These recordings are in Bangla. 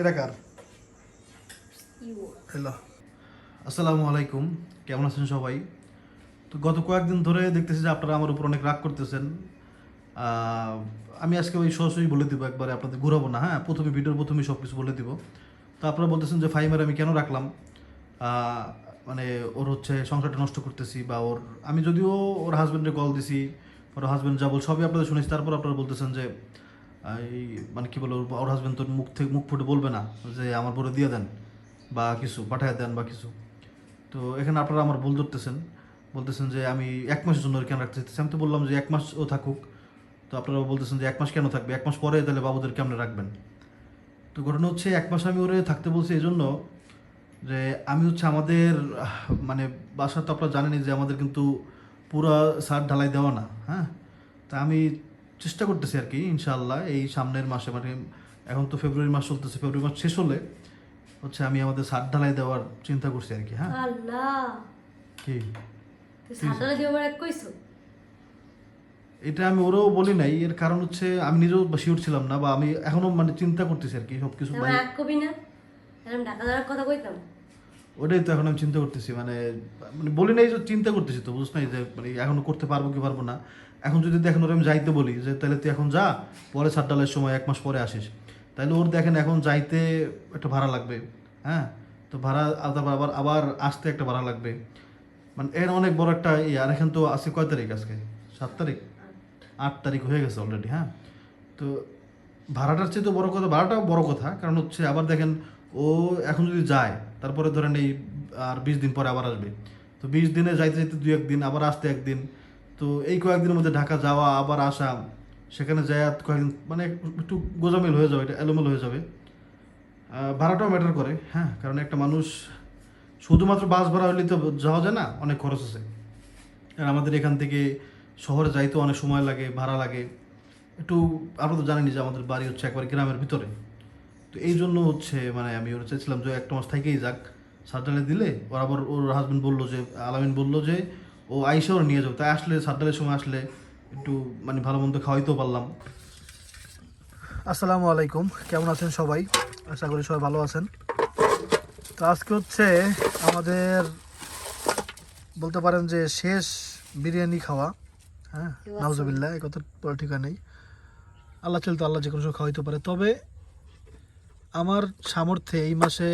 এটা কার? হ্যালো আসসালামু আলাইকুম। কেমন আছেন সবাই? তো গত কয়েকদিন ধরে দেখতেছি যে আপনারা আমার উপর অনেক রাগ করতেছেন। আমি আজকে ওই সরাসরি বলে দিব, একবারে আপনাদের ঘুরাবো না হ্যাঁ? প্রথমে ভিডিওর প্রথমে সব কিছু বলে দিব। তো আপনারা বলতেছেন যে ফাইমার আমি কেন রাখলাম? মানে ওর হচ্ছে সংসারটা নষ্ট করতেছি বা ওর আমি যদিও ওর হাজব্যান্ডে কল দিছি, ওর হাজব্যান্ড যা বল সবই আপনাদের শুনেছি। তারপর আপনারা বলতেছেন যে এই মানে কি বলো ওর- হাজব্যান্ড তোর মুখ থেকে মুখ ফুটে বলবে না যে আমার বলে দিয়ে দেন বা কিছু, পাঠায় দেন বা কিছু। তো এখানে আপনারা আমার ভুল ধরতেছেন। বলতেছেন যে আমি এক মাসের জন্য কেন রাখতে চাইতেছি? আমি তো বললাম যে এক মাস ও থাকুক। তো আপনারা বলতেছেন যে এক মাস কেন থাকবে? এক মাস পরে তাহলে বাবুদের কেমনে রাখবেন? তো ঘটনা হচ্ছে, এক মাস আমি ওরে থাকতে বলছি এই জন্য যে আমি হচ্ছে আমাদের মানে বাসা তো আপনারা জানেনই যে আমাদের কিন্তু পুরো সার ঢালাই দেওয়া না হ্যাঁ? তা আমি চেষ্টা করতেছি আর কি ইনশাআল্লাহ। এই সামনের মাসে মানে এখন তো ফেব্রুয়ারি মাস চলতেছে ফেব্রুয়ারি মাস শেষ হলে হচ্ছে আমি আমাদের সার ঢালাই দেওয়ার চিন্তা করছি আর কি হ্যাঁ? আল্লাহ। কি? এক কইছো? এটা আমি ওরাও বলি নাই এর কারণ হচ্ছে আমি নিজেও শিওর ছিলাম না বা আমি এখনও মানে চিন্তা করতেছি আর কি সব কিছু কবি না? এরকম ঢাকা ধরার কথা কইতাম। ওটাই তো এখন আমি চিন্তা করতেছি মানে মানে বলি নাই যে চিন্তা করতেছি তো বুঝ নাই যে মানে এখনও করতে পারব কি পারব না। এখন যদি দেখেন ওর আমি যাইতে বলি, যে তাহলে তুই এখন যা, পরে সাত ডালের সময় এক মাস পরে আসিস। তাহলে ওর দেখেন এখন যাইতে একটা ভাড়া লাগবে হ্যাঁ? তো ভাড়া আলাদা আবার আবার আসতে একটা ভাড়া লাগবে। মানে এর অনেক বড় একটা ইয়ে আর এখন তো আজকে কয় তারিখ আজকে? সাত তারিখ? আট তারিখ হয়ে গেছে অলরেডি হ্যাঁ? তো ভাড়াটার চেয়ে তো বড় কথা ভাড়াটাও বড় কথা, কারণ হচ্ছে আবার দেখেন ও এখন যদি যায়, তারপরে ধরেন এই, আর বিশ দিন পরে আবার আসবে। তো বিশ দিনে যাইতে যাইতে দুই একদিন আবার আসতে একদিন তো এই কয়েকদিনের মধ্যে ঢাকা যাওয়া, আবার আসা, সেখানে যায় কয়েকদিন মানে একটু গোজামিল হয়ে যাবে, এটা এলোমেলো হয়ে যাবে। ভাড়াটাও ম্যাটার করে হ্যাঁ কারণ একটা মানুষ শুধুমাত্র বাস ভাড়া হলে তো যাওয়া যায় না, অনেক খরচ আছে। আর আমাদের এখান থেকে শহরে যাইতে অনেক সময় লাগে, ভাড়া লাগে। একটু আপনারা তো জানেনই যে আমাদের বাড়ি হচ্ছে একবার গ্রামের ভিতরে। তো এই জন্য হচ্ছে মানে আমি ওরা চাইছিলাম যে একটা মাস থেকেই যাক। সার্টালে দিলে, ওর আবার ওর হাজবেন্ড বলল যে, আলামিন বলল যে ও আইসা ওর নিয়ে যাও তাই আসলে সার্টালের সময় আসলে একটু মানে ভালো মন্দ খাওয়াইতেও পারলাম। আসসালামু আলাইকুম। কেমন আছেন সবাই? আশা করি সবাই ভালো আছেন। তো আজকে হচ্ছে আমাদের বলতে পারেন যে শেষ বিরিয়ানি খাওয়া। হ্যাঁ নাউজুবিল্লাহ এ কথা ঠিকা নেই। আল্লাহ চলতে আল্লাহ যে কোনো সময় খাওয়াইতে পারে। তবে আমার সামর্থ্যে এই মাসে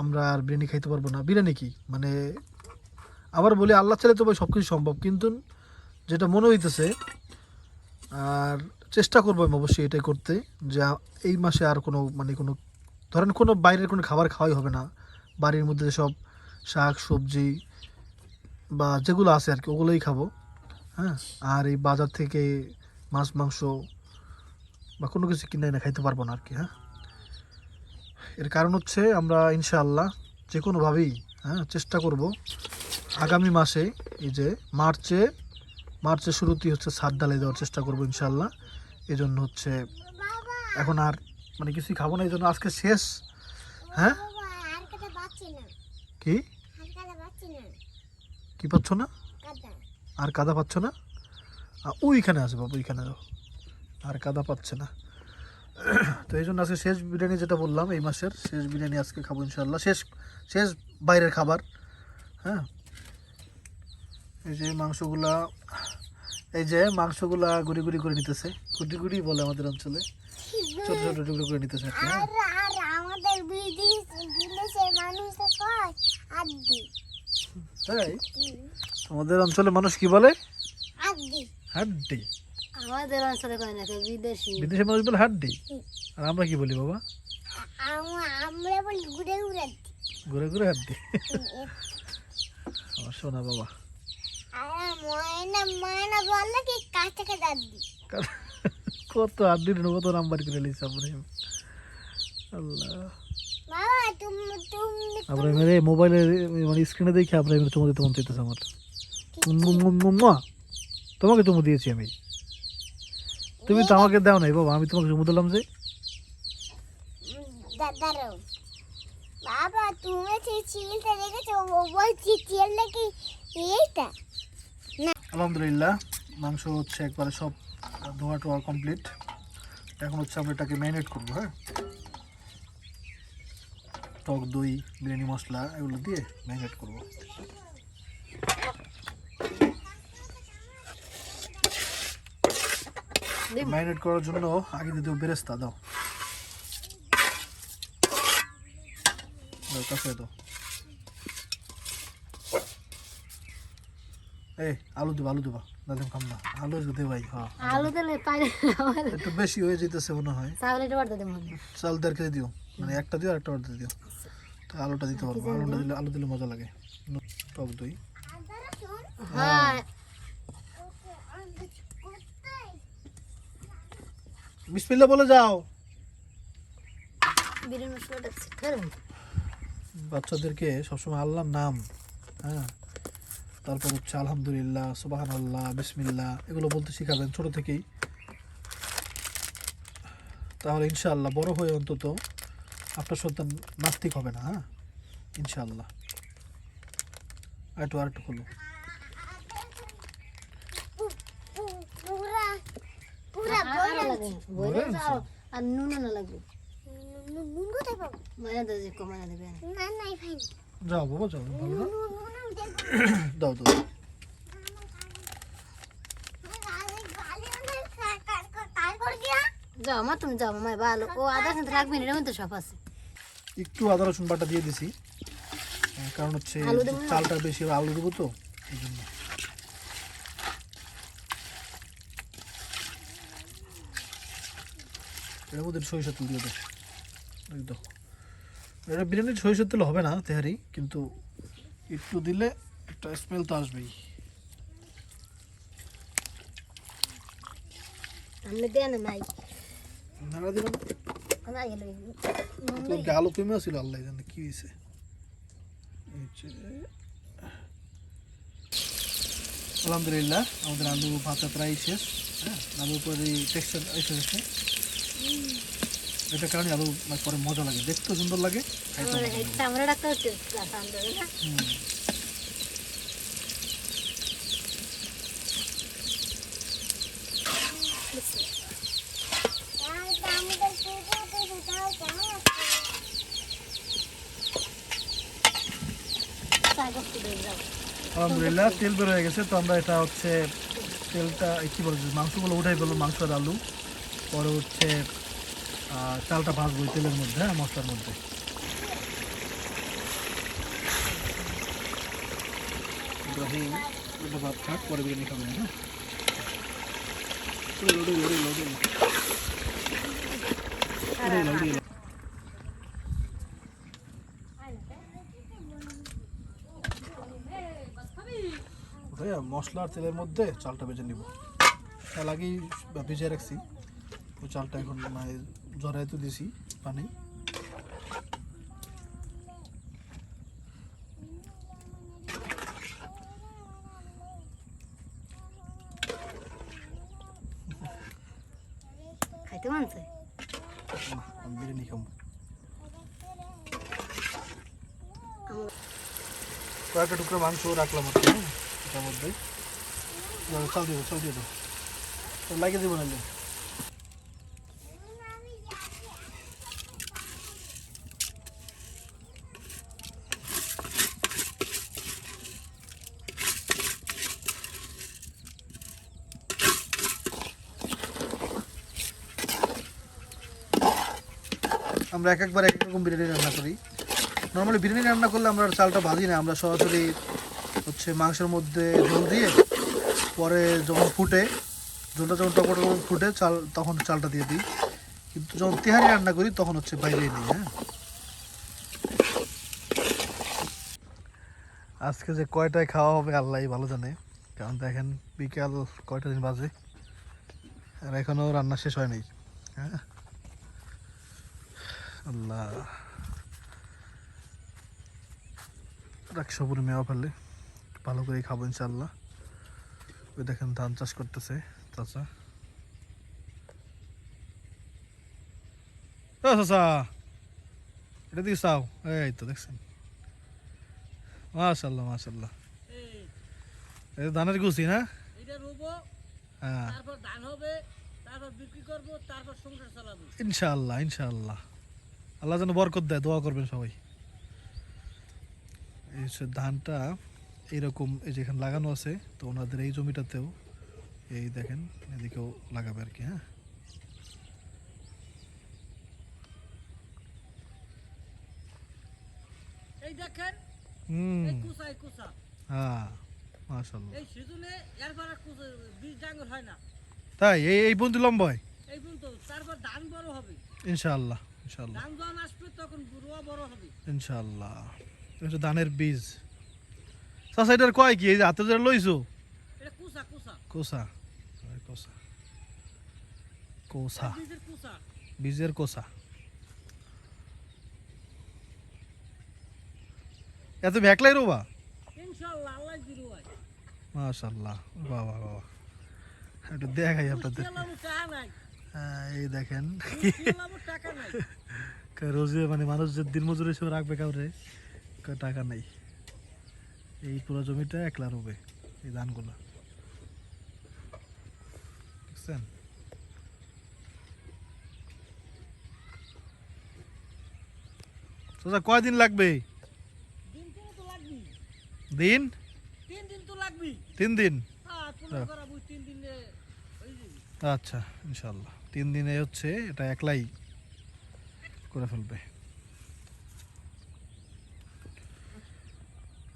আমরা আর বিরিয়ানি খাইতে পারব না। বিরিয়ানি কি? মানে আবার বলি, আল্লাহ চাইলে তো ভাই সব কিছু সম্ভব, কিন্তু যেটা মনে হইতেছে, আর চেষ্টা করব আমি অবশ্যই এটাই করতে, যে এই মাসে আর কোনো মানে কোনো, ধরেন কোনো বাইরের কোনো খাবার খাওয়াই হবে না, বাড়ির মধ্যে সব শাক, সবজি বা যেগুলো আছে আর কি, ওগুলোই খাব হ্যাঁ? আর এই বাজার থেকে মাছ, মাংস বা কোনো কিছু কিনে এনে খাইতে পারব না আর কি হ্যাঁ? এর কারণ হচ্ছে আমরা ইনশাআল্লাহ যে কোনোভাবেই হ্যাঁ চেষ্টা করব আগামী মাসে এই যে মার্চে, মার্চের শুরুতেই হচ্ছে সাত ডালে দেওয়ার চেষ্টা করব ইনশাল্লাহ এই জন্য হচ্ছে এখন আর মানে কিছুই খাব না এই জন্য আজকে শেষ। হ্যাঁ? কি? কি পাচ্ছ না? আর কাদা পাচ্ছ না? ওইখানে আছে বাবু, ওইখানে যাও। আর কাদা পাচ্ছে না। তো এই জন্য আজকে শেষ বিরিয়ানি যেটা বললাম, এই মাসের শেষ বিরিয়ানি আজকে খাব ইনশাল্লাহ শেষ শেষ বাইরের খাবার। হ্যাঁ? এই যে মাংসগুলা এই যে মাংসগুলা গুড়ি গুড়ি করে নিতেছে। গুড়ি গুড়ি বলে আমাদের অঞ্চলে। ছোট ছোট টুকরো করে নিতেছে হ্যাঁ। আমাদের বিদেশ বিদেশে মানুষে কয়? আদি তাই? আমাদের অঞ্চলে মানুষ কি বলে? আদি হাড্ডি। আমাদের অঞ্চলে কয় না বিদেশি। বিদেশি মানুষ বলে হাড্ডি? আর আমরা কি বলি বাবা? আমরা বলি ঘুরে ঘুরে ঘুরে ঘুরে হাড্ডি। আমার শোনা বাবা। কত হাড্ডির কত নাম্বার করে লিস আব্রাহিম আল্লাহ। বাবা তুমি তুমি আব্রাহিমের এই মোবাইলে মানে স্ক্রিনে দেখে আব্রাহিমের চুমু দিতে মন চাইতেছে আমার। তোমাকে চুমু দিয়েছি আমি। তুমি তো আমাকে দাও নাই বাবা আমি তোমাকে চুমু দিলাম যে। বাবা তুমি চিলটা দেখেছ ও বলছি চিলটা কি এইটা? আলহামদুলিল্লাহ মাংস হচ্ছে একবারে সব ধোয়া টোয়া কমপ্লিট এখন হচ্ছে আমরা এটাকে ম্যারিনেট করব হ্যাঁ? টক দই বিরিয়ানি মশলা এগুলো দিয়ে ম্যারিনেট করব। ম্যারিনেট করার জন্য আগে দেবো বেরেস্তা দাও। দাও কাছে দাও। এই আলু দেবা আলু দেবা। খাম না। আলু ভাই হ্যাঁ আলু দিলে পাইলে একটু বেশি হয়ে যেতেছে মনে হয়। চাউল এটা বাড়তে দেবো চাল দেড় কেজি দিও। মানে একটা দিও আর একটা অর্ধেক দিও। তো আলুটা দিতে পারব। আলুটা দিলে আলু দিলে মজা লাগে। ন- টক দই। হ্যাঁ। বলে যাও। বাচ্চাদেরকে সবসময় আল্লাহর নাম। হ্যাঁ। তারপর হচ্ছে আলহামদুলিল্লাহ সুবাহান আল্লাহ বিসমিল্লা এগুলো বলতে শিখাবেন ছোট থেকেই। তাহলে ইনশাআল্লাহ বড় হয়ে অন্তত আপনার সন্তান নাস্তিক হবে না হ্যাঁ? ইনশাআল্লাহ। আরেকটু আরেকটু খুলো। পুরা পুরা আরও লাগে বইরে যাও আর নুন না লাগবে। নুন কোথায় পাবো মায়া দেবে কমায়া দেবে। না নাই ভাই যাও বাবা যাও দাও দাও। যাও মা তুমি যাও ভালো ও ঘণ্টা রাখবি না এর মধ্যে সব আছে। একটু আদা রসুন বাটা দিয়ে দিছি। কারণ হচ্ছে দেবো? চালটা বেশি আলু দেবো তো এই জন্য। এর মধ্যে সরিষার তেল দিয়ে দাও। এটা বিরিয়ানির সরিষার তেল হবে না তেহারি কিন্তু একটু দিলে একটা স্মেল তো আসবেই। আমি দেন নাই। নাড়া দিবেন তোর কি আলু কমে ছিল আল্লাহ জানে কি হয়েছে আলহামদুলিল্লাহ আমাদের আলু ভাতা প্রায় শেষ হ্যাঁ? আলুর উপরে টেক্সচার এসে গেছে। এটা কারণে আলু মানে পরে মজা লাগে। দেখতেও সুন্দর লাগে আলহামদুলিল্লাহ, তেল বের হয়ে গেছে। তো আমরা এটা হচ্ছে, তেলটা কি বলছে মাংসগুলো উঠাই ফেলব মাংস আর আলু। পরে হচ্ছে চালটা ভাজবো তেলের মধ্যে হ্যাঁ মশলার মধ্যে। ভাত পরে বিরিয়ানি খাবেন হ্যাঁ। ভাইয়া মশলা আর তেলের মধ্যে চালটা ভেজে নিব। তার আগেই ভিজিয়ে রাখছি। ওই চালটা এখন মানে জড়াই তো দিছি পানি। খাইতে মানছে না, আমি বিরিয়ানি খাব কয়েকটা টুকরো মাংস রাখলাম আর হ্যাঁ, এটার মধ্যে চাল দিয়ে দাও, চাল দিয়ে দাও। দেবো নাহলে। আমরা এক একবার এক রকম বিরিয়ানি রান্না করি। নর্মালি বিরিয়ানি রান্না করলে আমরা চালটা ভাজি না, আমরা সরাসরি হচ্ছে মাংসের মধ্যে ঝোল দিয়ে পরে যখন ফুটে, ঝোলটা যখন টকর ফুটে, চাল, তখন চালটা দিয়ে দিই। কিন্তু যখন তেহারি রান্না করি, তখন হচ্ছে বাইরে দিই হ্যাঁ। আজকে যে কয়টায় খাওয়া হবে আল্লাহ ভালো জানে। কারণ দেখেন বিকাল কয়টা দিন বাজে, আর এখনও রান্না শেষ হয়নি হ্যাঁ। আল্লাহ। একশো পুরো মেওয়া ফেললে। ভালো করে খাব ইনশাল্লাহ ওই দেখেন ধান চাষ করতেছে চাচা। এটা দিয়ে চাও? এই তো দেখছেন। মাশাল্লাহ মাশাল্লাহ এই। ধানের গুছি না? হ্যাঁ। তারপর ধান আল্লাহ যেন বরকত দেয় দোয়া করবেন সবাই। এই ধানটা এরকম এই যেখানে লাগানো আছে তো ওনাদের এই জমিটাতেও এই দেখেন এদিকেও লাগাবে আর কি হ্যাঁ। এই দেখেন হুম। হ্যাঁ মাশাল্লাহ এই সিজনে এরপরে কুচা বীজ ডাঙ্গর হয় না। তাই এই এই বন্ধু লম্বায় এই পর্যন্ত তারপর ধান বড় হবে। ইনশাআল্লাহ। ইনশাআল্লাহ। ধান আসবে তখন রোয়া বড় হবে। ইনশাআল্লাহ। এটা ধানের বীজ। চাষা এটার কয় কি? এই যে হাতে যেটা লইছো? এটা কুচা কুচা কোসা? কোসা। কোসা। বীজের কোসা। এত ভ্যাকলাই রোবা? মাশাল্লাহ বাবা বাবা। একটু দেখাই আপনাদের। হ্যাঁ, এই দেখেন। রোজে মানে মানুষ যে দিন মজুরি হিসেবে রাখবে কাউরে টাকা নেই। এই পুরো জমিটা একলা রোবে এই ধানগুলো। সোজা কয়দিন লাগবে? দিন তিন দিন হ্যাঁ আচ্ছা ইনশাল্লাহ তিন দিনে হচ্ছে এটা একলাই করে ফেলবে।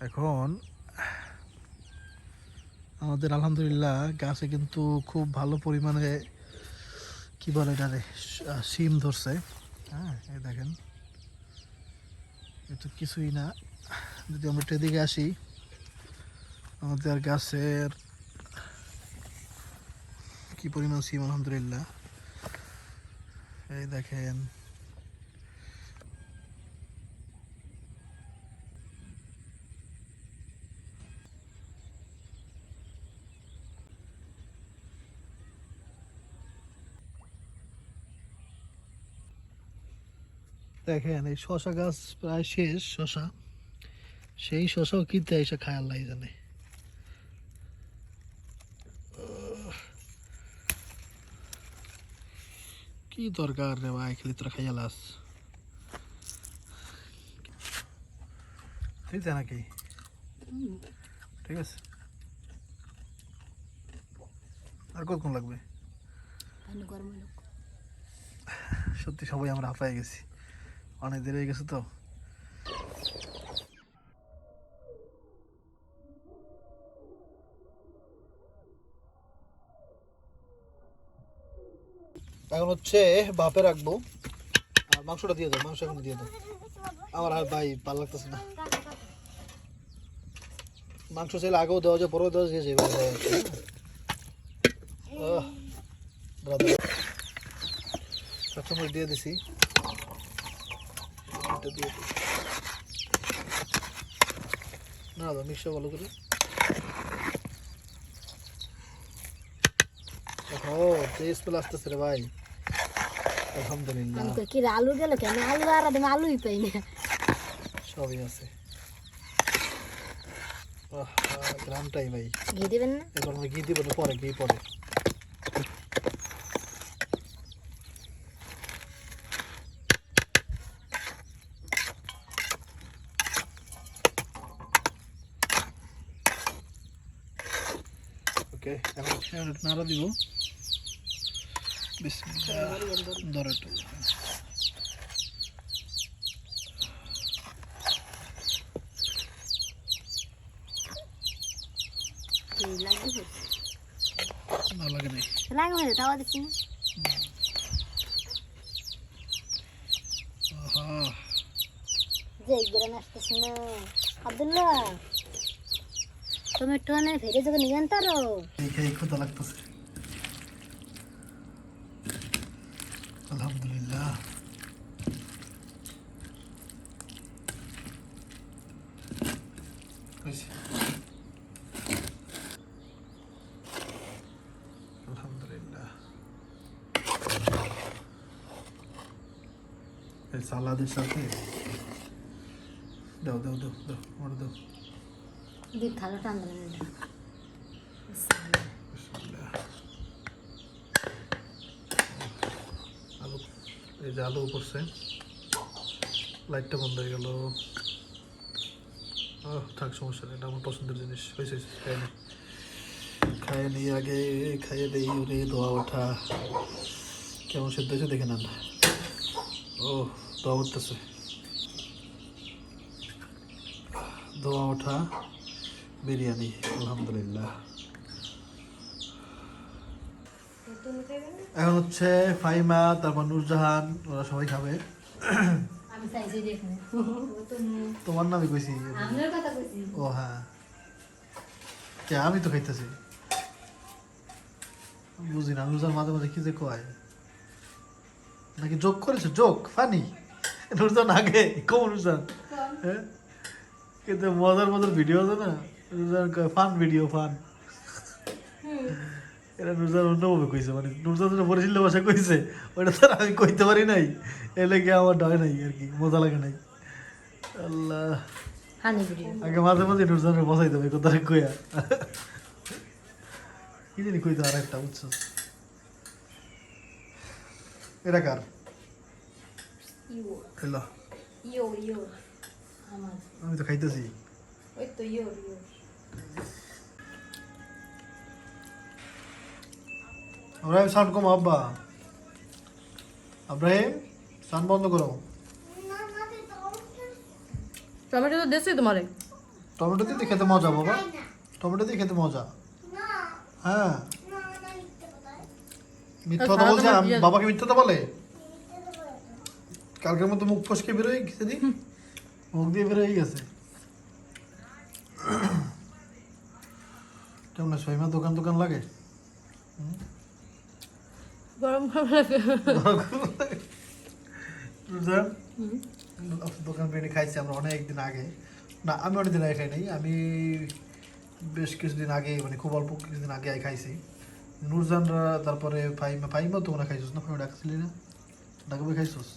এখন আমাদের আলহামদুলিল্লাহ গাছে কিন্তু খুব ভালো পরিমাণে কি বলে এটারে স- শিম ধরছে। হ্যাঁ এই দেখেন। এ তো কিছুই না। যদি আমরা একটু এদিকে আসি, আমাদের গাছের কি পরিমাণ সিম আলহামদুলিল্লাহ। এই দেখেন। দেখেন, এই শশা গাছ প্রায় শেষ, শশা। সেই শশাও কিনতে এসে খায় আল্লাহ জানে। কি দরকার রে ভাই? খালি তোরা খাইয়া লাস। ঠিক আছে নাকি? ঠিক আছে। আর কতক্ষণ লাগবে? সত্যি সবাই আমরা হাঁপাই গেছি। অনেক দেরি হয়ে গেছে তো। এখন হচ্ছে বাপে রাখব। আর মাংসটা দিয়ে দাও মাংস এখন দিয়ে দাও। আমার আর ভাই ভালো লাগতেছে না। মাংস চাইলে আগেও দেওয়া যায় পরেও দেওয়া? আহ, brother। কাঁচামরিচ দিয়ে দিছি। না দাও মিক্সটা ভালো করে। ও পেলে আসতেছে রে ভাই। আলহামদুলিল্লাহ। কি আলু গেল কেন? আলু আর আমি আলুই পাই না। সবই আছে। গ্রামটাই ভাই। ঘি দেবেন না? এখন আমি ঘি দিব না পরে ঘি পরে। ওকে এখন নাড়া দিব। ধরো না লাগে নাই লাগে মানে তাও দিচ্ছি না তুমি একটু মানে ফেরে যখন নিয়ে আনতারো লাগতেছে আলহামদুলিল্লাহ হয়েছে। আলহামদুলিল্লাহ এই সালাদের সাথে দাও দাও দাও দাও আমার দাও দিক থালা টান দেবেন বিসমিল্লাহ। আলু এই যে আলু লাইটটা বন্ধ হয়ে গেল থাক সমস্যা নেই। আমার পছন্দের জিনিস। হয়েছে খাইয়ে নি। খাইয়ে নি আগে খাইয়ে দেই ওরে দোয়া ওঠা। কেমন সেদ্ধ হয়েছে দেখে নেন। ও দোয়া উঠতেছে। দোয়া ওঠা বিরিয়ানি আলহামদুলিল্লাহ। এখন হচ্ছে ফাইমা তারপর নূরজাহান ওরা সবাই খাবে। আমি চাইছি দেখুন তোমার নামই কইছি। আপনার কথা কইছি। ও হ্যাঁ। কে আমি তো খাইতেছি। বুঝি না নুরজান মাঝে মাঝে কি যে কয়। নাকি যোগ করেছে? যোগ ফানি নুরজান আগে কম নুরজান হ্যাঁ? কিন্তু মজার মজার ভিডিও আছে না? নুরজান কয় ফান ভিডিও ফান এটা নুরজান অন্যভাবে কইছে মানে নুরজান যেটা পরিচিত ভাষা কইছে ওটা তো আমি কইতে পারি নাই। এ লেগে আমার ডয় নাই আর কি মজা লাগে নাই। আল্লাহ। আগে মাঝে মাঝে নুরজানের বসাই দেবে কথা কইয়া। কি জানি কইতে আর একটা বুঝছ এটা কার? এলো। আমার। আমি তো খাইতেছি। ওই তো ইও ইও আব্রাহিম সাউন্ড কম আব্বা। আব্রাহিম সাউন্ড বন্ধ করো। টমেটো তো দেশে তোমারে। টমেটো দিয়ে খেতে মজা বাবা। টমেটো দিয়ে খেতে মজা। হ্যাঁ। মিথ্যা কথা বলছে বাবাকে মিথ্যা কথা বলে? কালকের মতো মুখ ফসকে বেরোয় গেছে দি মুখ দিয়ে বেরোয় গেছে। কেমন ফাইমা দোকান দোকান লাগে? গরম গরম লাগে। দোকান বিরিয়ানি খাইছি আমরা অনেক দিন আগে। না আমি অনেক দিন আগে খাই নাই আমি বেশ কিছুদিন আগে মানে খুব অল্প কিছুদিন আগে খাইছি। নুরজানরা তারপরে ফাইমা ফাইমা তো মনে খাইছিস না? ফাইমা ডাকছিলি না? ডাকবে খাইছিস?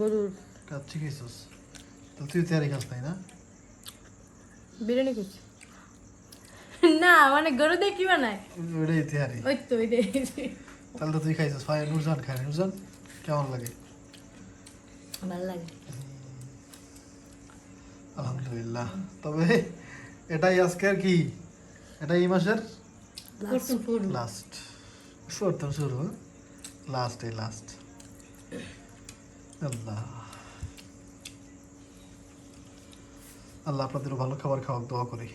গরুর। কাচ্ছি খাইছিস? তো তুই তৈরি খাস তাই না? বিরিয়ানি করছি না মানে গরু দিয়ে কি বানায়? ওইটাই তেহারি। ওই তো ওই দিয়ে তাহলে তো তুই খাইছিস। ফাই নুরজান খায় নুরজান কেমন লাগে? ভালো লাগে। আলহামদুলিল্লাহ। তবে এটাই আজকের কি? এটা এই মাসের? শুরু লাস্ট প্রথম শুরু লাস্ট এই লাস্ট আল্লাহ। আল্লাহ আপনাদেরও ভালো খাবার খাওয়ার দোয়া করি।